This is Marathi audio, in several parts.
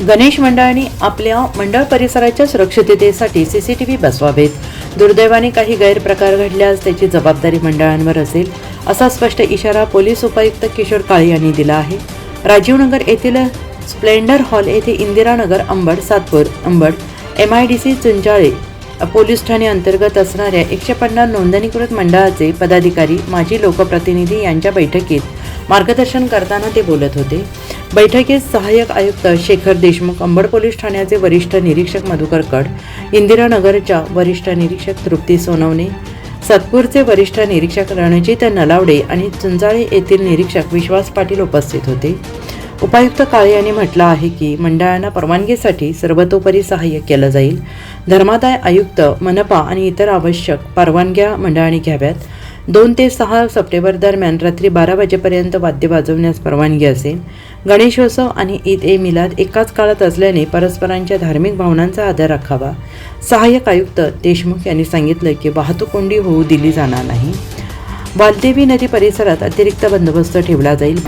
गणेश मंडळांनी आपल्या मंडळ परिसराच्या सुरक्षिततेसाठी सीसीटीव्ही बसवावेत. दुर्दैवाने काही गैरप्रकार घडल्यास त्याची जबाबदारी मंडळांवर असेल असा स्पष्ट इशारा पोलीस उपायुक्त किशोर काळे यांनी दिला आहे. राजीवनगर येथील स्प्लेंडर हॉल येथे Indiranagar Ambad Satpur Ambad M I D C Chunchale police Thane अंतर्गत असणाऱ्या एकशे पन्नास नोंदणीकृत मंडळाचे पदाधिकारी माजी लोकप्रतिनिधी यांच्या बैठकीत मार्गदर्शन करताना ते बोलत होते. बैठकीत सहाय्यक आयुक्त शेखर देशमुख अंबड पोलीस ठाण्याचे वरिष्ठ निरीक्षक मधुकर कड इंदिरानगरच्या वरिष्ठ निरीक्षक तृप्ती सोनवणे सातपूरचे वरिष्ठ निरीक्षक रणजित नलावडे आणि चुंचाळे येथील निरीक्षक विश्वास पाटील उपस्थित होते. उपायुक्त काळे यांनी म्हटलं आहे की मंडळांना परवानगीसाठी सर्वतोपरी सहाय्य केलं जाईल. धर्मादाय आयुक्त मनपा आणि इतर आवश्यक परवानग्या मंडळांनी घ्याव्यात. दोन ते सहा सप्टेंबर दरम्यान रात्री बारा वाजेपर्यंत वाद्य वाजवण्यास परवानगी असेल. गणेशोत्सव आणि ईद ए मिलाद एकाच काळात असल्याने परस्परांच्या धार्मिक भावनांचा आदर राखावा. सहाय्यक आयुक्त देशमुख यांनी सांगितलं की वाहतूक कोंडी होऊ दिली जाणार नाही. वालदेवी नदी परिसरात अतिरिक्त बंदोबस्त ठेवला जाईल.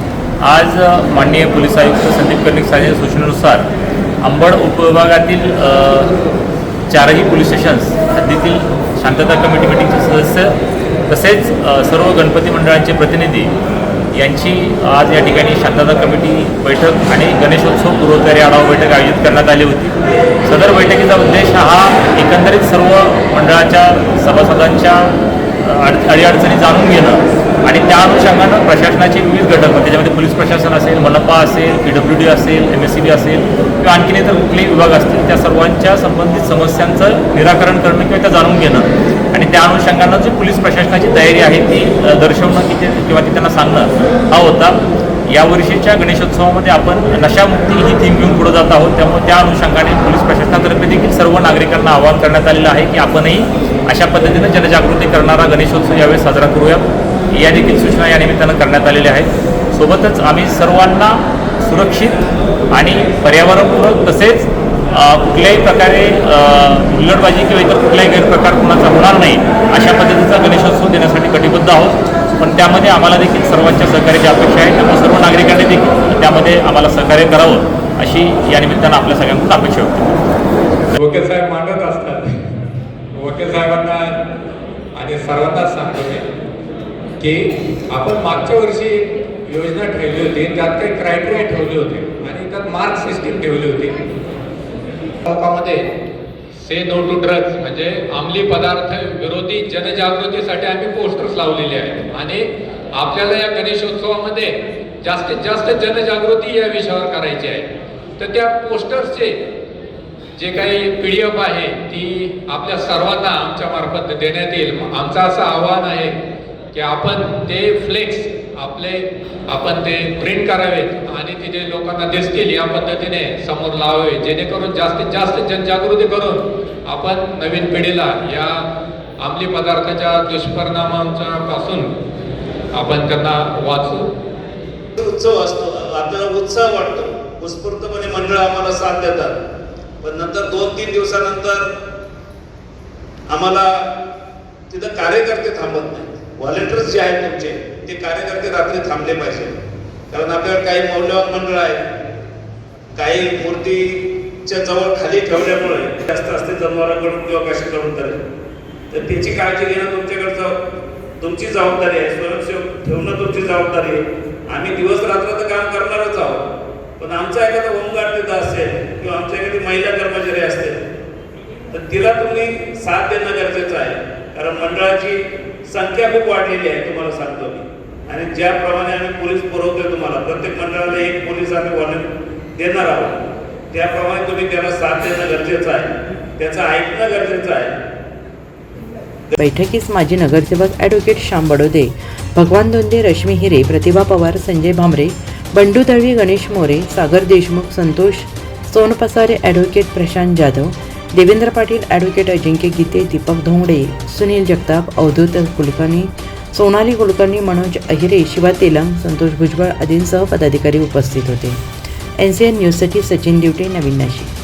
आज माननीय पोलीस आयुक्त संदीप कर्णिक साहेब सूचनेनुसार अंबड उपविभागातील चारही पोलीस स्टेशन्स हद्दीतील शांतता कमिटी मिटिंगचे सदस्य तसेच सर्व गणपती मंडळांचे प्रतिनिधी यांची आज या ठिकाणी शांतता कमिटी बैठक आणि गणेशोत्सव पूर्वतयारी आढावा बैठक आयोजित करण्यात आली होती. सदर बैठकीचा उद्देश हा एकंदरीत सर्व मंडळाच्या सभासदांच्या अड अडीअडचणी जाणून घेणं आणि त्या अनुषंगानं प्रशासनाचे विविध घटक त्याच्यामध्ये पोलीस प्रशासन असेल मनपा असेल पी डब्ल्यू डी असेल एम एस सी बी असेल किंवा आणखीन इतर कुठलेही विभाग असतील त्या सर्वांच्या संबंधित समस्यांचं निराकरण करणं किंवा त्या जाणून घेणं. त्या अनुषंगानं जी पोलीस प्रशासनाची तयारी आहे ती दर्शवणं की ते किंवा ती त्यांना सांगणं हा होता. या वर्षीच्या गणेशोत्सवामध्ये आपण नशामुक्ती ही थीम घेऊन पुढे जात आहोत. त्यामुळे त्या अनुषंगाने पोलीस प्रशासनातर्फे देखील सर्व नागरिकांना आवाहन करण्यात आलेलं आहे की आपणही अशा पद्धतीनं जनजागृती करणारा गणेशोत्सव यावेळी साजरा करूया या देखील सूचना या निमित्तानं करण्यात आलेल्या आहेत. सोबतच आम्ही सर्वांना सुरक्षित आणि पर्यावरणपूरक तसेच कुठल्याही प्रकारे हुल्लडबाजी किंवा इतर कुठलाही गैरप्रकार कुणाचा होणार नाही अशा पद्धतीचा गणेशोत्सव देण्यासाठी कटिबद्ध आहोत. पण त्यामध्ये आम्हाला देखील सर्वांच्या सहकार्याची अपेक्षा आहे. त्यामुळे सर्व नागरिकांनी देखील त्यामध्ये आम्हाला सहकार्य करावं अशी या निमित्तानं आपल्या सगळ्यांकडून अपेक्षा होती वकील साहेब मांडत असतात. वकील साहेबांना आणि सर्वांनाच सांगतो मी की आपण मागच्या वर्षी योजना ठेवली होती त्यात काही क्रायटेरिया ठेवले होते आणि त्यात मार्क सिस्टीम ठेवली होती. तालुक्यामध्ये से नो टू ड्रग्ज म्हणजे अंमली पदार्थ विरोधी जनजागृतीसाठी आम्ही पोस्टर्स लावलेले आहेत. आणि आपल्याला या गणेशोत्सवामध्ये जास्तीत जास्त जनजागृती या विषयावर करायची आहे. तर त्या पोस्टर्सचे जे काही पी डी एफ आहे ती आपल्या सर्वांना आमच्या मार्फत देण्यात येईल. आमचं असं आव्हान आहे की आपण ते फ्लेक्स आपले आपण ते प्रिंट करावेत आणि तिथे लोकांना दिसतील या पद्धतीने समोर लावावे. जेणेकरून जास्तीत जास्त जनजागृती करून आपण नवीन पिढीला या अंमली पदार्थाच्या दुष्परिणामांच्या पासून आपण त्यांना वाचू उत्सव असतो. आपल्याला उत्साह वाटतो. उत्स्फूर्तपणे मंडळ आम्हाला साथ देतात. पण नंतर दोन तीन दिवसानंतर आम्हाला तिथं कार्यकर्ते थांबत नाही व्हॉलेंटियर्स जे आहेत तुमचे ते कार्यकर्ते रात्री थांबले पाहिजे. कारण आपल्याकडे काही मौल्यवान मंडळ आहे. काही मूर्तीच्या जवळ खाली ठेवल्यामुळे जास्त असते जनावरांकडून किंवा कशाकडून तरी. तर त्याची काळजी घेणं तुमच्याकडचं तुमची जबाबदारी आहे. स्वयंसेवक ठेवणं तुमची जबाबदारी आहे. आम्ही दिवस रात्र तर काम करणारच आहोत. पण आमचा एखादा होमगार्ड तिथं असेल किंवा आमच्या एखादी महिला कर्मचारी असतील तर तिला तुम्ही साथ देणं गरजेचं आहे. कारण मंडळाची संख्या खूप वाढलेली आहे तुम्हाला सांगतो मी. आणि ज्याप्रमाणे आम्ही पोलीस पुरवतोय तुम्हाला प्रत्येक मंडळाला एक पोलीस आम्ही वॉलेंट देणार आहोत. त्याप्रमाणे तुम्ही त्याला साथ देणं गरजेचं आहे. त्याचं ऐकणं गरजेचं आहे. बैठकीस माजी नगरसेवक advocate Shyam Badode Bhagwan Donde Rashmi Hire Pratibha Pawar Sanjay Bhambare Bandu Dalvi Ganesh More Sagar Deshmukh Santosh Sonpasare advocate Prashant Jadhav Devendra Patil advocate Ajinkya Gite Deepak Dhongade Sunil Jagtap Avdhoot Kulkarni Sonali Kulkarni Manoj Ahire Shiva Telang Santosh Bhujbal आदींसह पदाधिकारी उपस्थित होते. एन सी एन न्यूजसाठी सचिन दिवटे नवीन नाशिक.